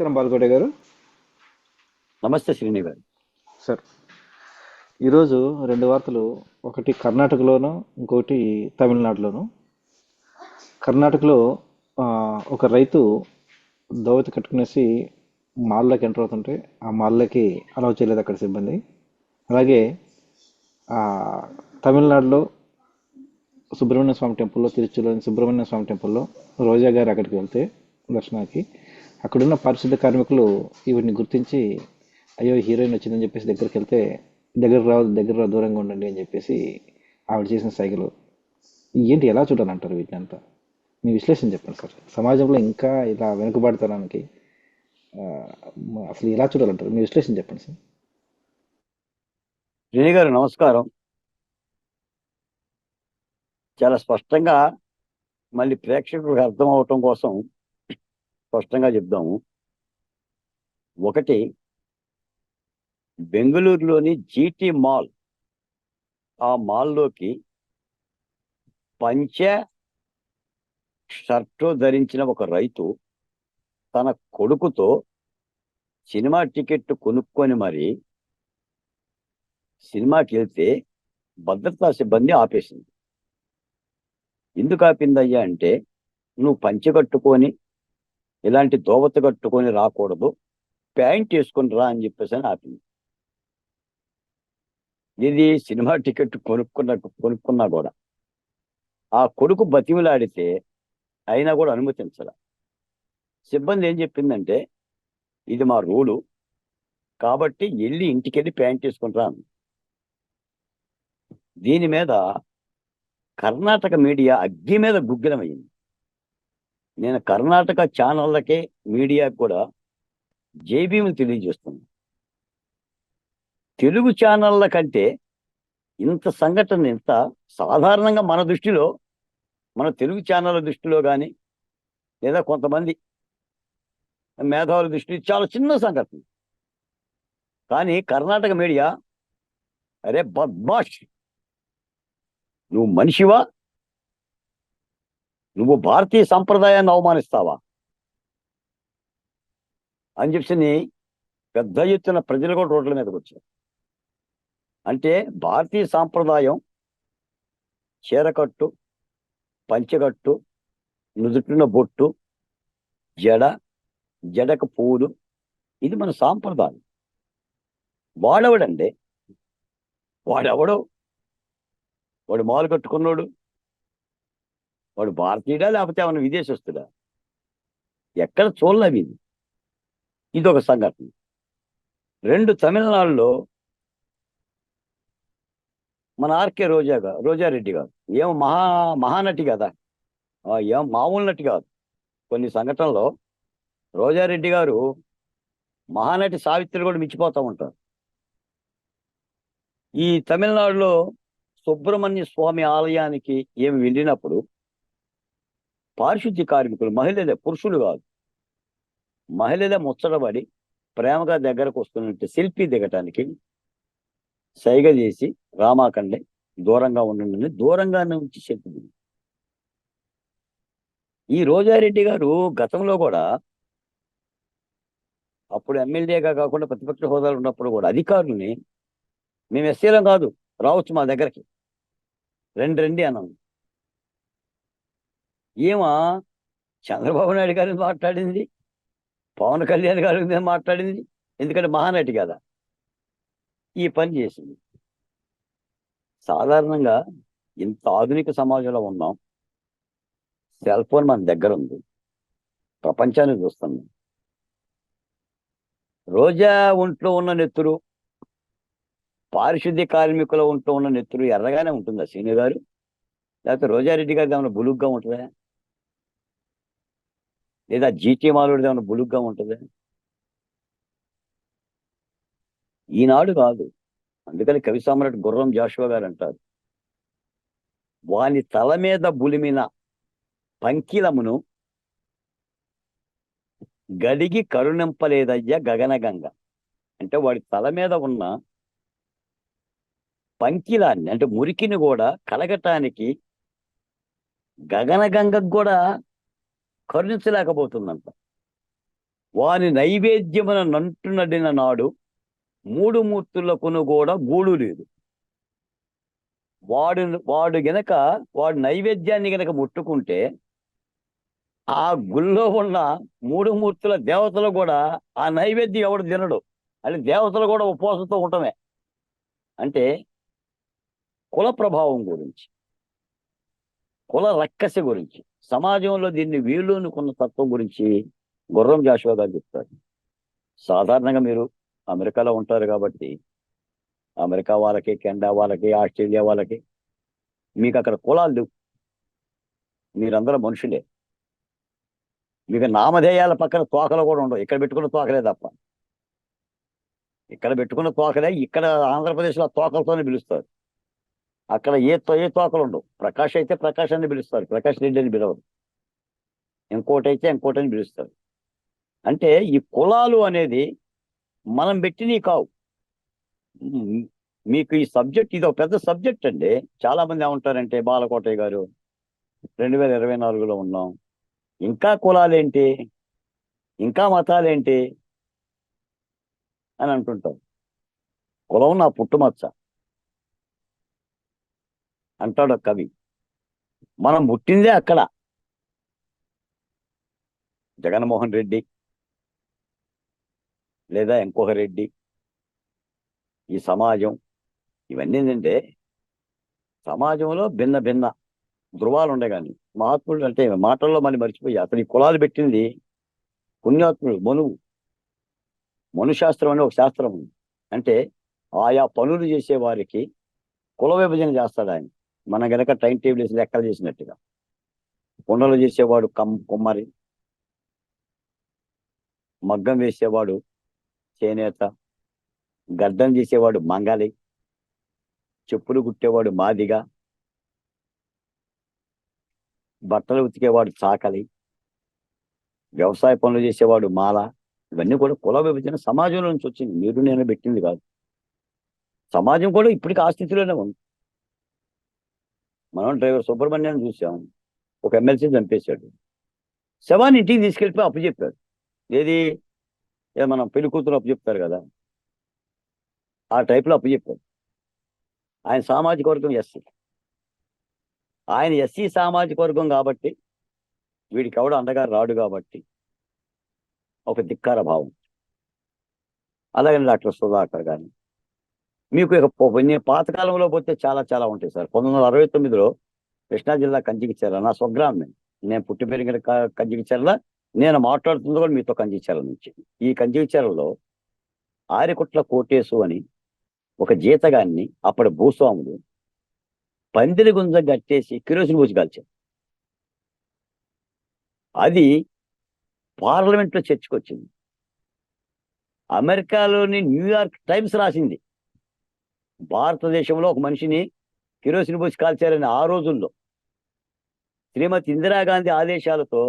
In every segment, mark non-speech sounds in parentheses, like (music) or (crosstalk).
నమస్కారం బాలకోట గారు. నమస్తే శ్రీని గారు. సార్ ఈరోజు రెండు వార్తలు. ఒకటి కర్ణాటకలోను ఇంకొకటి తమిళనాడులోను. కర్ణాటకలో ఒక రైతు దోవతి కట్టుకునేసి మాల్లోకి ఎంటర్ అవుతుంటే ఆ మాల్లోకి అలౌ చేయలేదు అక్కడ సిబ్బంది. అలాగే తమిళనాడులో సుబ్రహ్మణ్య స్వామి టెంపుల్లో తిరుచులోని సుబ్రహ్మణ్య స్వామి టెంపుల్లో రోజా గారు అక్కడికి వెళ్తే దర్శనానికి అక్కడున్న పారిశుద్ధ కార్మికులు ఈవిడిని గుర్తించి అయ్యో హీరోయిన్ వచ్చిందని చెప్పేసి దగ్గరికి వెళ్తే దగ్గర రావు దగ్గర రా దూరంగా ఉండండి అని చెప్పేసి ఆవిడ చేసిన సైగలు. ఏంటి ఎలా చూడాలంటారు వీటిని అంతా మీ విశ్లేషణ చెప్పండి సార్. సమాజంలో ఇంకా ఇలా వెనుకబడతానికి అసలు ఎలా చూడాలంటారు? మీ విశ్లేషణ చెప్పండి సార్. శ్రీని గారు నమస్కారం. చాలా స్పష్టంగా మళ్ళీ ప్రేక్షకులకు అర్థం అవటం కోసం స్పష్టంగా చెప్దాము. ఒకటి బెంగళూరులోని జీటీ మాల్ ఆ మాల్లోకి పంచ షర్టు ధరించిన ఒక రైతు తన కొడుకుతో సినిమా టికెట్ కొనుక్కొని మరి సినిమాకి వెళ్తే భద్రతా సిబ్బంది ఆపేసింది. ఎందుకు ఆపిందయ్యా అంటే నువ్వు పంచ కట్టుకొని ఇలాంటి దోవత కట్టుకొని రాకూడదు. ప్యాంట్ వేసుకొని రా అని చెప్పేసి అని ఆపింది. ఇది సినిమా టికెట్ కొనుక్కున్న కొనుక్కున్నా కూడా. ఆ కొడుకు బతిమిలాడితే అయినా కూడా అనుమతించాల సిబ్బంది ఏం చెప్పిందంటే ఇది మా రూలు. కాబట్టి వెళ్ళి ఇంటికి వెళ్ళి ప్యాంట్ వేసుకొని రా దీని మీద కర్ణాటక మీడియా అగ్గి మీద గుగ్గిలమైంది నేను కర్ణాటక ఛానళ్ళకే మీడియా కూడా జేబీని తెలియజేస్తున్నాను. తెలుగు ఛానళ్ళ కంటే ఇంత సంఘటన ఇంత సాధారణంగా మన దృష్టిలో మన తెలుగు ఛానళ్ళ దృష్టిలో కానీ లేదా కొంతమంది మేధావుల దృష్టి చాలా చిన్న సంఘటన. కానీ కర్ణాటక మీడియా అరే బద్మాష్! నువ్వు మనిషివా? నువ్వు భారతీయ సంప్రదాయాన్ని అవమానిస్తావా? అని చెప్పి పెద్ద ఎత్తున ప్రజలు కూడా రోడ్ల మీదకి వచ్చారు. అంటే భారతీయ సాంప్రదాయం చీరకట్టు పంచకట్టు నుదుటిన బొట్టు జడ జడకు పూలు ఇది మన సాంప్రదాయం. వాడెవడండి? వాడెవడో? వాడు మాలు కట్టుకున్నాడు వాడు భారతీయుడా లేకపోతే ఏమైనా విదేశస్తుడా? ఎక్కడ చూడలేవి ఇది ఇదొక ఒక సంఘటన. రెండు తమిళనాడులో మన ఆర్కే రోజా గారు రోజారెడ్డి గారు. ఏం మహా మహానటి కదా. ఏం మామూలు నటి కాదు. కొన్ని సంఘటనలో రోజారెడ్డి గారు మహానటి సావిత్రి కూడా మించిపోతూ ఉంటారు. ఈ తమిళనాడులో సుబ్రహ్మణ్య స్వామి ఆలయానికి ఏమి వెళ్ళినప్పుడు పారిశుద్ధ్య కార్మికులు మహిళలే పురుషులు కాదు. మహిళలే ముచ్చటబడి ప్రేమగా దగ్గరకు వస్తున్నట్టు సెల్ఫీ దిగటానికి సైగ చేసి రామాకండే దూరంగా ఉండండి. దూరంగా నుంచి సెల్ఫీ దిగి. ఈ రోజారెడ్డి గారు గతంలో కూడా అప్పుడు ఎమ్మెల్యేగా కాకుండా ప్రతిపక్ష హోదాలు ఉన్నప్పుడు కూడా అధికారుల్ని మేము ఎస్సీలం కాదు రావచ్చు మా దగ్గరికి. రెండు రండి అన్నాం. ఏమా? చంద్రబాబు నాయుడు గారి మాట్లాడింది? పవన్ కళ్యాణ్ గారి మీద మాట్లాడింది? ఎందుకంటే మహానటి కదా. ఈ పని చేసింది. సాధారణంగా ఇంత ఆధునిక సమాజంలో ఉన్నాం. సెల్ ఫోన్ మన దగ్గర ఉంది. ప్రపంచాన్ని చూస్తున్నాం. రోజా ఒంట్లో ఉన్న నెత్తురు పారిశుద్ధ్య కార్మికుల ఒంట్లో ఉన్న నెత్తురు ఎర్రగానే ఉంటుందా? సీనియర్ గారు? లేకపోతే రోజారెడ్డి గారికి ఏమైనా బులుగ్గా ఉంటుందా? లేదా జీటీ మాలోడిది ఏమైనా బులుగ్గా ఉంటుందా? ఈనాడు కాదు. అందుకని కవి సామ్రాట్ గుర్రం జాషువా గారు అంటారు వాని తల మీద బులిమిన పంకిలమును గడిగి కరుణింపలేదయ్య గగనగంగ. అంటే వాడి తల మీద ఉన్న పంకిలాన్ని అంటే మురికిని కూడా కలగటానికి గగనగంగకు కూడా కరుణించలేకపోతుందంట. వాని నైవేద్యమున నంటునడిన నాడు మూడు మూర్తులకును కూడా గూడు లేదు. వాడు వాడు గనక వాడు నైవేద్యాన్ని గనక ముట్టుకుంటే ఆ గుళ్ళో ఉన్న మూడు మూర్తుల దేవతలు కూడా ఆ నైవేద్యం ఎవడు తినడు. అంటే దేవతలు కూడా ఉపవాసంతో ఉండటమే. అంటే కుల ప్రభావం గురించి కుల రక్కస గురించి. సమాజంలో దీన్ని వీళ్ళు అనుకున్న తత్వం గురించి గుర్రం జాషువా గారు చెప్తారు. సాధారణంగా మీరు అమెరికాలో ఉంటారు కాబట్టి అమెరికా వాళ్ళకి కెనడా వాళ్ళకి ఆస్ట్రేలియా వాళ్ళకి మీకు అక్కడ కులాలు లేవు. మీరందరూ మనుషులే. మీకు నామధేయాల పక్కన తోకలు కూడా ఉండవు. ఇక్కడ పెట్టుకున్న తోకలే తప్ప. ఇక్కడ పెట్టుకున్న తోకలే ఇక్కడ ఆంధ్రప్రదేశ్లో తోకలతోనే పిలుస్తారు. అక్కడ ఏ తో- ఏ తోకలు ఉండవు. ప్రకాష్ అయితే ప్రకాష్ అని పిలుస్తారు. ప్రకాష్ రెడ్డి అని పిలవరు. ఇంకోటి అయితే ఇంకోటి అని పిలుస్తారు. అంటే ఈ కులాలు అనేది మనం పెట్టినవి కావు. మీకు ఈ సబ్జెక్ట్ ఇది ఒక పెద్ద సబ్జెక్ట్ అండి. చాలా మంది ఏమంటారంటే బాలకోటయ్య గారు రెండు వేల ఇరవై నాలుగులో ఉన్నాం. ఇంకా కులాలేంటి? ఇంకా మతాలేంటి? అని అంటుంటాం కులం నా పుట్టుమచ్చ. అంటాడు ఒక కవి. మనం పుట్టిందే అక్కడ. జగన్మోహన్ రెడ్డి లేదా ఇంకొక రెడ్డి. ఈ సమాజం ఇవన్నీ ఏంటంటే సమాజంలో భిన్న భిన్న ధృవాలు ఉండే కానీ మహాత్ముడు అంటే మాటల్లో మళ్ళీ మర్చిపోయి అతని కులాలు పెట్టింది పుణ్యాత్ముడు మనువు మనుశాస్త్రం అనే ఒక శాస్త్రం ఉంది. అంటే ఆయా పనులు చేసే వారికి కుల విభజన చేస్తాడు ఆయన. మన గనక టైం టేబుల్ వేసి లెక్కలు చేసినట్టుగా. కుండలు చేసేవాడు కమ్ కుమ్మరి. మగ్గం వేసేవాడు చేనేత. గడ్డం చేసేవాడు మంగలి. చెప్పులు కుట్టేవాడు మాదిగా. బట్టలు ఉతికేవాడు చాకలి. వ్యవసాయ పనులు చేసేవాడు మాల. ఇవన్నీ కూడా కుల విభజన సమాజంలో నుంచి వచ్చింది. మీరు నేను పెట్టింది కాదు. సమాజం కూడా ఇప్పటికీ ఆ స్థితిలోనే ఉంది. మనం డ్రైవర్ సుబ్రహ్మణ్యాన్ని చూసాం. ఒక ఎమ్మెల్సీ చంపేశాడు. శవాన్ని ఇంటికి తీసుకెళ్ళిపోయి అప్పు చెప్పాడు. ఏది? మనం పెళ్ళి కూతురు అప్పు చెప్తారు కదా. ఆ టైప్లో అప్పు చెప్పాడు. ఆయన సామాజిక వర్గం ఎస్సీ. ఆయన ఎస్సీ సామాజిక వర్గం కాబట్టి వీడికి ఎవడు అండగా రాడు కాబట్టి ఒక ధిక్కార భావం. అలాగే డాక్టర్ సుధాకర్ కానీ మీకు ఇక పాతకాలంలో పోతే చాలా చాలా ఉంటాయి సార్. పంతొమ్మిది వందల అరవై తొమ్మిదిలో కృష్ణా జిల్లా కంచికిచ్చార నా స్వగ్రామం నేను పుట్టి పెరిగిన క- నేను మాట్లాడుతుంది కూడా మీతో కంచికిచ్చార నుంచి. ఈ కంచికిచ్చారలో ఆరికుట్ల కోటేశు అని ఒక జీతగాన్ని అప్పటి భూస్వాములు పందిరి గుంజ గట్టేసి కిరోసిన్ పూసి కాల్చారు అది పార్లమెంట్లో చర్చకొచ్చింది. అమెరికాలోని న్యూయార్క్ టైమ్స్ రాసింది. భారతదేశంలో ఒక మనిషిని కిరోసిన్ పోసి కాల్చారని ఆ రోజుల్లో. శ్రీమతి ఇందిరాగాంధీ ఆదేశాలతో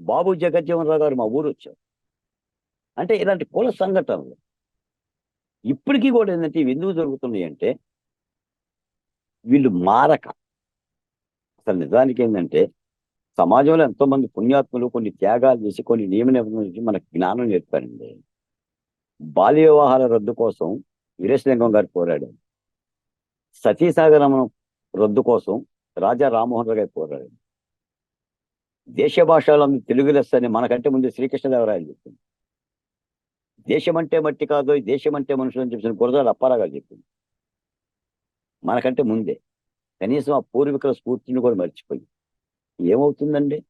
బాబు జగజ్జీవన్ రావు గారు మా ఊరు వచ్చారు అంటే ఇలాంటి కుల సంఘటనలు ఇప్పటికీ కూడా ఏంటంటే ఇవి ఎందుకు జరుగుతున్నాయి అంటే వీళ్ళు మారక. అసలు నిజానికి ఏంటంటే సమాజంలో ఎంతో మంది పుణ్యాత్ములు కొన్ని త్యాగాలు చేసి కొన్ని నియమ నిబంధనలు మనకు జ్ఞానం నేర్పారండి. బాల్య వివాహాల రద్దు కోసం వీరేశలింగం గారు పోరాడు సతీసాగరమనం రద్దు కోసం రాజా రామ్మోహన్ రావు గారు పోరాడు దేశ భాషలో తెలుగు లెస్సని మనకంటే ముందు శ్రీకృష్ణదేవరాయలు చెప్పింది. దేశం అంటే మట్టి కాదు దేశం అంటే మనుషులు అని చెప్పిన గురజాడ అప్పారావు గారు చెప్పింది. మనకంటే ముందే. కనీసం ఆ పూర్వీకుల స్ఫూర్తిని కూడా మర్చిపోయి. ఏమవుతుందండి?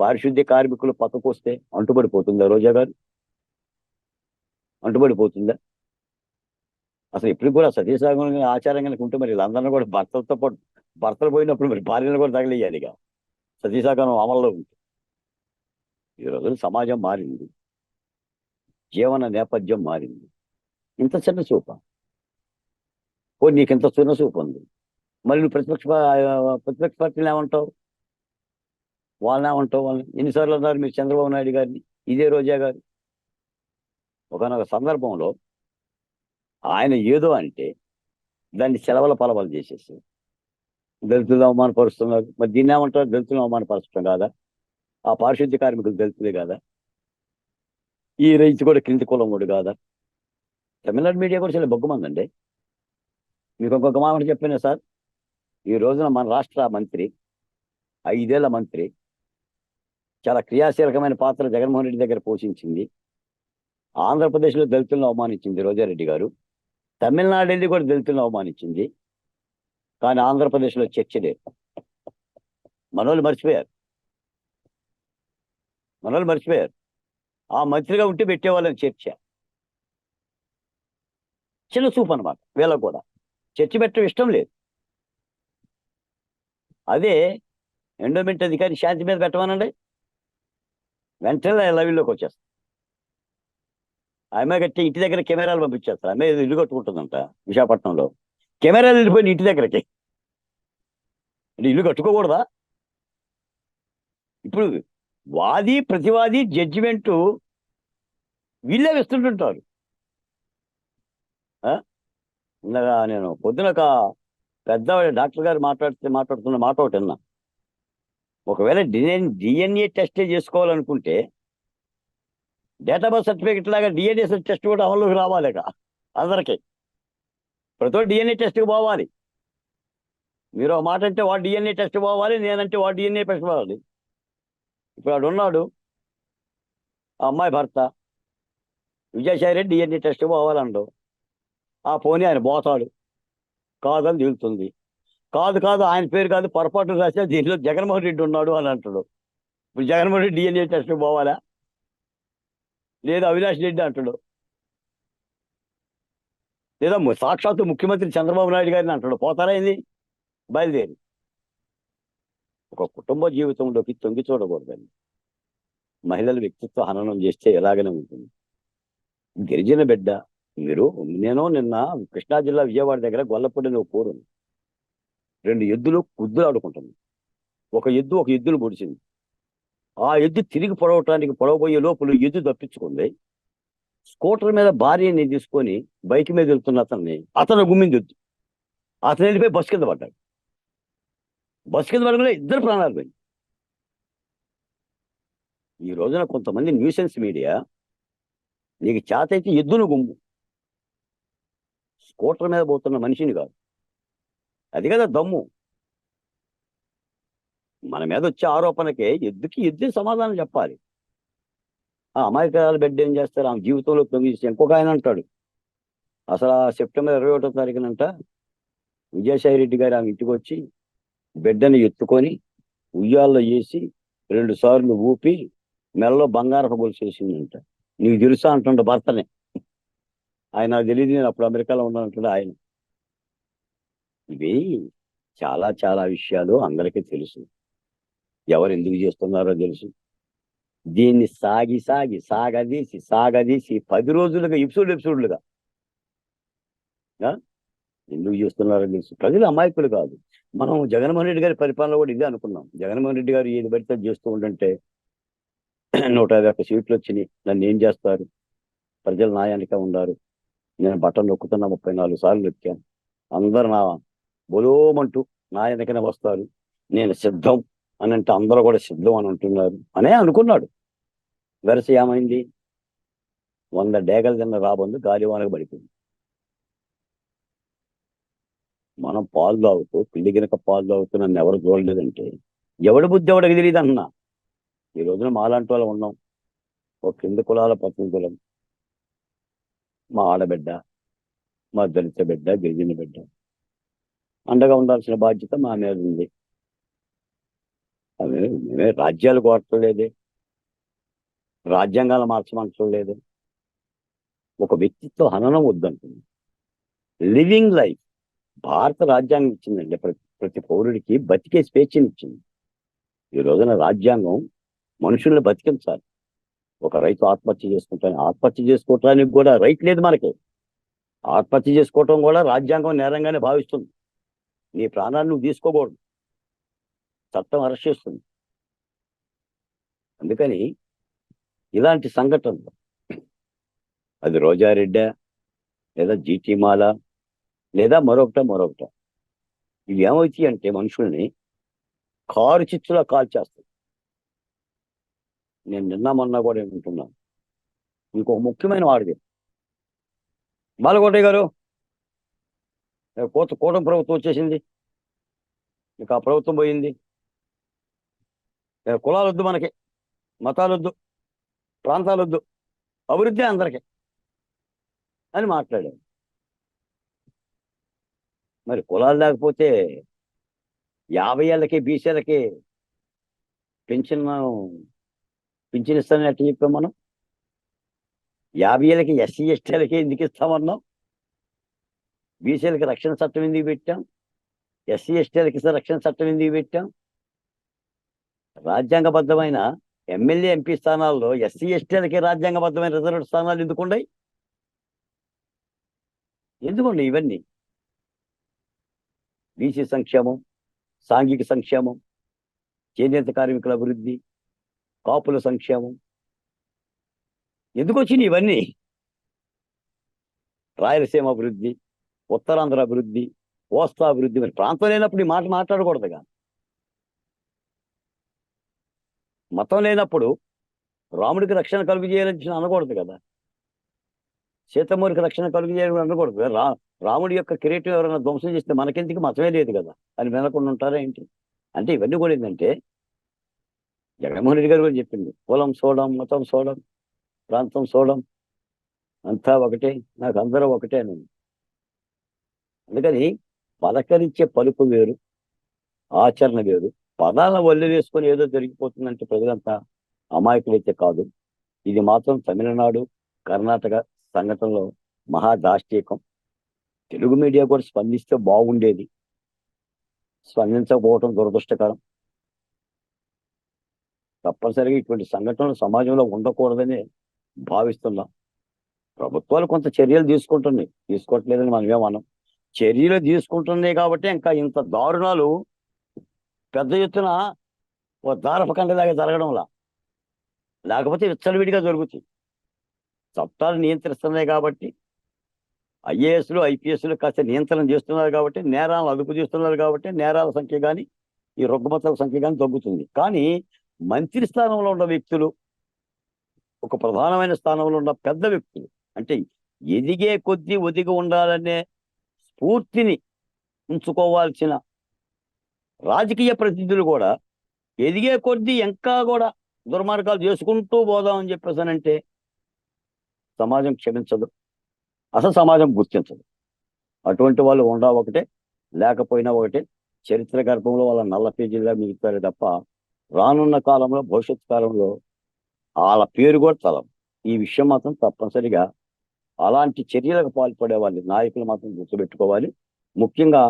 పారిశుద్ధ్య కార్మికులు పక్కకొస్తే అంటుబడిపోతుందా రోజా గారు? అంటుబడిపోతుందా? అసలు ఇప్పుడు కూడా సతీసాగం ఆచారం కనుక ఉంటే మరి వీళ్ళందరినీ కూడా భర్తలతో పాటు భర్తలు పోయినప్పుడు మరి భార్యను కూడా తగిలేయాలి ఇక. సతీసాగరం అమల్లో ఉంటుంది ఈ రోజు సమాజం మారింది. జీవన నేపథ్యం మారింది. ఇంత చిన్న చూప. ఓ నీకు ఇంత చిన్న చూపు ఉంది. మరి నువ్వు ప్రతిపక్ష ప్రతిపక్ష పార్టీలు ఏమంటావు? వాళ్ళని ఏమంటావు వాళ్ళని? ఎన్నిసార్లు అన్నారు మీరు చంద్రబాబు నాయుడు గారిని? ఇదే రోజా గారు? ఒకనొక సందర్భంలో ఆయన ఏదో అంటే దాన్ని సెలవుల పలవలు చేసేసి దళితులను అవమానపరుస్తున్నారు. మరి దీన్ని ఏమంటారు? దళితులు అవమానపరచడం కాదా? ఆ పారిశుద్ధ్య కార్మికులు దళితులే కాదా? ఈ రైతు కూడా క్రింది కులం కూడా కాదా? తమిళనాడు మీడియా కూడా చాలా బొగ్గమందండి. మీకు ఇంకొక మాట చెప్పినా సార్ ఈ రోజున మన రాష్ట్ర మంత్రి ఐదేళ్ళ మంత్రి చాలా క్రియాశీలకమైన పాత్ర జగన్మోహన్ రెడ్డి దగ్గర పోషించింది. ఆంధ్రప్రదేశ్లో దళితులను అవమానించింది రోజారెడ్డి గారు. తమిళనాడు వెళ్ళి కూడా దళితులను అవమానించింది. కానీ ఆంధ్రప్రదేశ్లో చర్చ లేదు. మనోళ్ళు మర్చిపోయారు. మనోళ్ళు మర్చిపోయారు. ఆ మంత్రిగా ఉంటే పెట్టేవాళ్ళని చర్చ. చిన్న చూపు అనమాట వీళ్ళకు కూడా. చర్చ పెట్టడం ఇష్టం లేదు. అదే ఎండోమెంట్ అధికారి శాంతి మీద పెట్టమనండి. వెంటనే లైవ్లోకి వచ్చేస్తాం. ఆమె కట్టి ఇంటి దగ్గర కెమెరాలు పంపించేస్తారు? ఆమె ఇల్లు కట్టుకుంటుందంట విశాఖపట్నంలో. కెమెరాలు వెళ్ళిపోయిన ఇంటి దగ్గరకి. అంటే ఇల్లు కట్టుకోకూడదా? ఇప్పుడు వాది ప్రతివాది జడ్జిమెంటు వీళ్ళే వేస్తుంటుంటారు. ఆ? ఇందాక నేను పొద్దున ఒక పెద్ద డాక్టర్ గారు మాట్లాడితే మాట్లాడుతున్న మాట ఒకటి విన్నా. ఒకవేళ డిఎన్ డిఎన్ఏ టెస్ట్ చేసుకోవాలనుకుంటే డేటా బర్త్ సర్టిఫికెట్ లాగా డిఎన్ఏ టెస్ట్ కూడా అమలుకి రావాలి ఇక అందరికీ. ప్రతి డిఎన్ఏ టెస్ట్కి పోవాలి. మీరు ఒక మాట అంటే వాడు డిఎన్ఏ టెస్ట్ పోవాలి నేనంటే వాడు డిఎన్ఏ టెస్ట్ పోవాలి. ఇప్పుడు వాడు ఉన్నాడు. ఆ అమ్మాయి భర్త. విజయసాయి రెడ్డి డిఎన్ఏ టెస్ట్ పోవాలండు. ఆ పోనీ ఆయన పోతాడు. కాదని దిగుతుంది కాదు కాదు ఆయన పేరు కాదు పొరపాటు రాస్తే దీనిలో జగన్మోహన్ రెడ్డి ఉన్నాడు అని అంటాడు. ఇప్పుడు జగన్మోహన్ రెడ్డి డిఎన్ఏ టెస్ట్ పోవాలా? లేదా అవినాష్ రెడ్డి అంటాడు. లేదా సాక్షాత్తు ముఖ్యమంత్రి చంద్రబాబు నాయుడు గారిని అంటాడు. పోతారా ఇది బయలుదేరి. ఒక కుటుంబ జీవితంలోకి తొంగి చూడకూడదండి మహిళల వ్యక్తిత్వ హననం చేస్తే ఎలాగనే ఉంటుంది. గిరిజన బిడ్డ మీరు నేను నిన్న కృష్ణా జిల్లా విజయవాడ దగ్గర గొల్లపూడి ఒక కూరు రెండు ఎద్దులు కుద్దులు ఆడుకుంటుంది ఒక ఎద్దు ఒక ఎద్దును పొడిచింది. ఆ ఎద్దు తిరిగి పొడవటానికి పొడవబోయే లోపల ఎద్దు తప్పించుకుంది. స్కూటర్ మీద భార్యని తీసుకొని బైక్ మీద వెళ్తున్న అతన్ని అతను గుమ్మింది ఎద్దు. అతను వెళ్ళిపోయి బస్ కింద పడ్డాడు. బస్ కింద పడకుండా ఇద్దరు ప్రాణాలు పోయింది ఈ రోజున కొంతమంది న్యూసెన్స్ మీడియా నీకు చేత అయితే ఎద్దును గుమ్ము. స్కూటర్ మీద పోతున్న మనిషిని కాదు. అది కదా దమ్ము. మన మీద వచ్చే ఆరోపణకే ఎద్దుకి ఎద్దు సమాధానం చెప్పాలి? ఆ అమాయకురాలు బిడ్డ ఏం చేస్తారు ఆమె జీవితంలో తొంగిస్తే ఇంకొక ఆయన అంటాడు. అసలు ఆ సెప్టెంబర్ ఇరవై ఒకటో తారీఖునంట విజయసాయి రెడ్డి గారు ఆమె ఇంటికి వచ్చి బిడ్డని ఎత్తుకొని ఉయ్యాల్లో వేసి రెండు సార్లు ఊపి మెడలో బంగారపు గొలుసు వేసిందంట. నీకు తెలుసా అంటుండ భర్తనే. ఆయన నాకు తెలియదు నేను అప్పుడు అమెరికాలో ఉన్నానంటాడు ఆయన. ఇవి చాలా చాలా విషయాలు అందరికీ తెలుసు. ఎవరు ఎందుకు చేస్తున్నారో తెలుసు. దీన్ని సాగి సాగి సాగదీసి సాగదీసి పది రోజులుగా ఎపిసోడ్ ఎపిసోడ్లుగా. ఎందుకు చేస్తున్నారో తెలుసు. ప్రజలు అమాయకులు కాదు. మనం జగన్మోహన్ రెడ్డి గారి పరిపాలన కూడా ఇదే అనుకున్నాం. జగన్మోహన్ రెడ్డి గారు ఏది పడితే అది చేస్తూ ఉంటుంటే నూట యాభై ఒక్క సీట్లు వచ్చినాయి. నన్ను ఏం చేస్తారు? ప్రజలు నాయానికే ఉన్నారు. నేను బట్టలు నొక్కుతున్నా ముప్పై నాలుగు సార్లు నొక్కాను. అందరు నా బొలోమంటూ నాయనకనే వస్తారు. నేను సిద్ధం. అని అంటే అందరూ కూడా సిద్ధం అని అంటున్నారు. అనే అనుకున్నాడు. వెరస ఏమైంది? వంద డేగలు తిన్న రాబందు గాలివానకు పడిపోయింది. మనం పాలు తాగుతూ పిల్లి గినక పాలు తాగుతూ నన్ను ఎవరు చూడలేదంటే ఎవడి బుద్ధి ఎవడికి తెలియదు అన్నా. ఈ రోజున మాలాంటి వాళ్ళు ఉన్నాం. ఒక కింద కులాల ప్రతినిధులం మా ఆడబిడ్డ మా దళిత బిడ్డ గిరిజన బిడ్డ. అండగా ఉండాల్సిన బాధ్యత మా మీద ఉంది. మేమే రాజ్యాలు కోరట్లేదే. రాజ్యాంగాలు మార్చమంటలేదు ఒక వ్యక్తిత్వ హననం వద్దంటుంది. లివింగ్ లైఫ్ భారత రాజ్యాంగం ఇచ్చిందండి. ప్రతి ప్రతి పౌరుడికి బతికే స్వేచ్ఛని ఇచ్చింది ఈ రోజున రాజ్యాంగం మనుషుల్ని బతికించాలి. ఒక రైతు ఆత్మహత్య చేసుకుంటాను ఆత్మహత్య చేసుకోవటానికి కూడా రైట్ లేదు మనకి. ఆత్మహత్య చేసుకోవటం కూడా రాజ్యాంగం నేరంగానే భావిస్తుంది. నీ ప్రాణాన్ని నువ్వు తీసుకోకూడదు. చట్టం అరెస్ట్ చేస్తుంది. అందుకని ఇలాంటి సంఘటనలు అది రోజారెడ్డ లేదా జీటీమాల లేదా మరొకట మరొకట ఇవి ఏమవుతాయి అంటే మనుషుల్ని కారు చిచ్చులా కాల్చేస్తాయి. నేను నిన్న మొన్న కూడా ఏమంటున్నాను ఇంకొక ముఖ్యమైన వాడిది. బాలకోటయ్య గారు కోత కూటమి ప్రభుత్వం వచ్చేసింది. ఇక ఆ ప్రభుత్వం పోయింది. కులాలొద్దు కులాలు వద్దు మనకి మతాలు వద్దు ప్రాంతాలు వద్దు అభివృద్ధి అందరికీ అని మాట్లాడాడు. మరి కులాలు లేకపోతే యాభై ఏళ్ళకి బీసీలకి పెన్షన్ పెన్షన్ ఇస్తానని ఎట్లా చెప్పాం మనం? యాభై ఏళ్ళకి ఎస్సీ ఎస్టీలకి ఎందుకు ఇస్తామన్నాం? బీసీలకి రక్షణ చట్టం ఎందుకు పెట్టాం? ఎస్సీ ఎస్టీలకి రక్షణ చట్టం ఎందుకు పెట్టాం? రాజ్యాంగబద్ధమైన ఎమ్మెల్యే ఎంపీ స్థానాల్లో ఎస్సీ ఎస్టీలకి రాజ్యాంగబద్ధమైన రిజర్వ్ స్థానాలు ఎందుకుండయి? ఎందుకండి ఇవన్నీ? బీసీ సంక్షేమం సాంఘిక సంక్షేమం చేనేత కార్మికుల అభివృద్ధి కాపుల సంక్షేమం. ఎందుకు వచ్చినాయి ఇవన్నీ? రాయలసీమ అభివృద్ధి ఉత్తరాంధ్ర అభివృద్ధి కోస్తా అభివృద్ధి. మరి ప్రాంతం లేనప్పుడు ఈ మాట మాట్లాడకూడదుగా. మతం లేనప్పుడు రాముడికి రక్షణ కలుగు చేయాలని అనకూడదు కదా. సీతమ్మూరికి రక్షణ కలుగు చేయాలని అనకూడదు రా రాముడి యొక్క కిరీటం ఎవరైనా ధ్వంసం చేస్తే మనకెందుకు? మతమే లేదు కదా. అని వినకుండా ఉంటారా ఏంటి? అంటే ఇవన్నీ కూడా ఏంటంటే జగన్మోహన్ రెడ్డి గారు కూడా చెప్పింది. కులం చూడం మతం చూడం ప్రాంతం చూడం అంతా ఒకటే నాకు అందరూ ఒకటే అని. అందుకని పలకరించే పలుకు వేరు ఆచరణ వేరు. పదాలను వల్లి వేసుకొని ఏదో జరిగిపోతుందంటే ప్రజలంతా అమాయకులైతే కాదు. ఇది మాత్రం తమిళనాడు కర్ణాటక సంఘటనలో మహా దాష్టీకం తెలుగు మీడియా కూడా స్పందిస్తే బాగుండేది. స్పందించకపోవటం దురదృష్టకరం. తప్పనిసరిగా ఇటువంటి సంఘటనలు సమాజంలో ఉండకూడదని భావిస్తున్నాం. ప్రభుత్వాలు కొంత చర్యలు తీసుకుంటున్నాయి. తీసుకోవట్లేదని మనమే మనం చర్యలు తీసుకుంటున్నాయి కాబట్టి ఇంకా ఇంత దారుణాలు పెద్ద ఎత్తున ఓ దారపకండలాగా జరగడంలా. లేకపోతే విచ్చలవిడిగా జరుగుతాయి చట్టాలు నియంత్రిస్తున్నాయి కాబట్టి ఐఏఎస్లు ఐపీఎస్లు కాస్త నియంత్రణ చేస్తున్నారు కాబట్టి నేరాలను అదుపు చేస్తున్నారు కాబట్టి నేరాల సంఖ్య కానీ ఈ రుగ్మతల సంఖ్య కానీ తగ్గుతుంది. కానీ మంత్రి స్థానంలో ఉన్న వ్యక్తులు ఒక ప్రధానమైన స్థానంలో ఉన్న పెద్ద వ్యక్తులు అంటే ఎదిగే కొద్దీ ఒదిగి ఉండాలనే స్ఫూర్తిని ఉంచుకోవాల్సిన రాజకీయ ప్రతినిధులు కూడా ఎదిగే కొద్దీ ఇంకా కూడా దుర్మార్గాలు చేసుకుంటూ పోదామని చెప్పేసానంటే సమాజం క్షమించదు. అసలు సమాజం గుర్తించదు. అటువంటి వాళ్ళు ఉండా ఒకటే లేకపోయినా ఒకటే. చరిత్ర గర్భంలో వాళ్ళ నల్ల పేజీలుగా మిగుతారు తప్ప రానున్న కాలంలో భవిష్యత్ కాలంలో వాళ్ళ పేరు కూడా తలం ఈ విషయం మాత్రం తప్పనిసరిగా అలాంటి చర్యలకు పాల్పడే వాళ్ళ నాయకులు మాత్రం గుర్తుపెట్టుకోవాలి. ముఖ్యంగా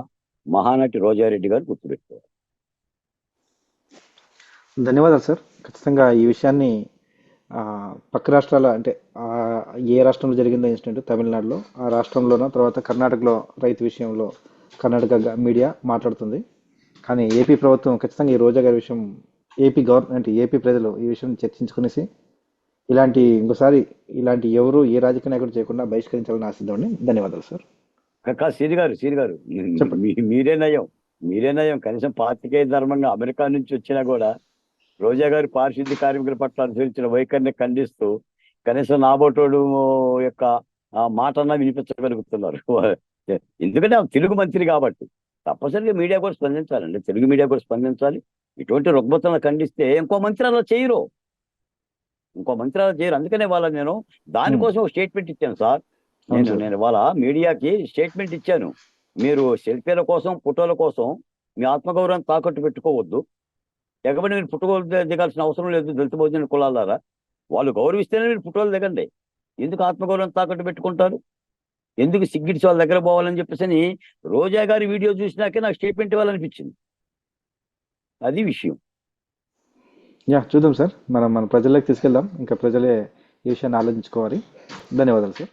మహానటి రోజారెడ్డి గారు గుర్తుపెట్టుకోవాలి. ధన్యవాదాలు సార్. ఖచ్చితంగా ఈ విషయాన్ని పక్క రాష్ట్రాల అంటే ఏ రాష్ట్రంలో జరిగిందో ఇన్సిడెంట్ తమిళనాడులో ఆ రాష్ట్రంలోనో తర్వాత కర్ణాటకలో రైతు విషయంలో కర్ణాటక గ- మీడియా మాట్లాడుతుంది. కానీ ఏపీ ప్రభుత్వం ఖచ్చితంగా ఈ రోజా గారి విషయం ఏపీ గవర్నమెంట్ ఏపీ ప్రజలు ఈ విషయం చర్చించుకునేసి ఇలాంటి ఇంకోసారి ఇలాంటి ఎవరు ఏ రాజకీయ నాయకుడు చేయకుండా బహిష్కరించాలని ఆశిద్దామని ధన్యవాదాలు సార్. కాదు సిరి గారు సిరి గారు మీరే నయం మీరే నయం. కనీసం పాతికేయ ధర్మంగా అమెరికా నుంచి వచ్చినా కూడా రోజా గారు పారిశుద్ధ్య కార్మికుల పట్ల అనుసరించిన వైఖరిని ఖండిస్తూ కనీసం నాబోటోడు యొక్క ఆ మాటన్నా వినిపించగలుగుతున్నారు. (laughs) ఎందుకంటే తెలుగు మంత్రి కాబట్టి తప్పనిసరిగా మీడియా కూడా స్పందించాలండి. తెలుగు మీడియా కూడా స్పందించాలి. ఇటువంటి రుగ్మతలను ఖండిస్తే ఇంకో మంత్రి అలా చేయరు. ఇంకో మంత్రి అలా చేయరు. అందుకనే వాళ్ళ నేను దానికోసం ఒక స్టేట్మెంట్ ఇచ్చాను సార్. నేను. నేను ఇవాళ మీడియాకి స్టేట్మెంట్ ఇచ్చాను. మీరు సెల్ఫీల కోసం ఫోటోల కోసం మీ ఆత్మగౌరవం తాకట్టు పెట్టుకోవద్దు. ఎగబడి మీరు పుట్టుకోలు దిగాల్సిన అవసరం లేదు దళిత భోజన కులాల ద్వారా వాళ్ళు గౌరవిస్తేనే మీరు పుట్టుకోలు దిగండి. ఎందుకు ఆత్మగౌరవం తాకట్టు పెట్టుకుంటారు? ఎందుకు సిగ్గిడిచి వాళ్ళ దగ్గర పోవాలని చెప్పేసి అని రోజా గారి వీడియో చూసినాకే నాకు స్టేట్మెంట్ ఇవ్వాలనిపించింది. అది విషయం. యా చూద్దాం సార్. మనం మన ప్రజల్లోకి తీసుకెళ్దాం. ఇంకా ప్రజలే ఈ విషయాన్ని ఆలోచించుకోవాలి. ధన్యవాదాలు సార్.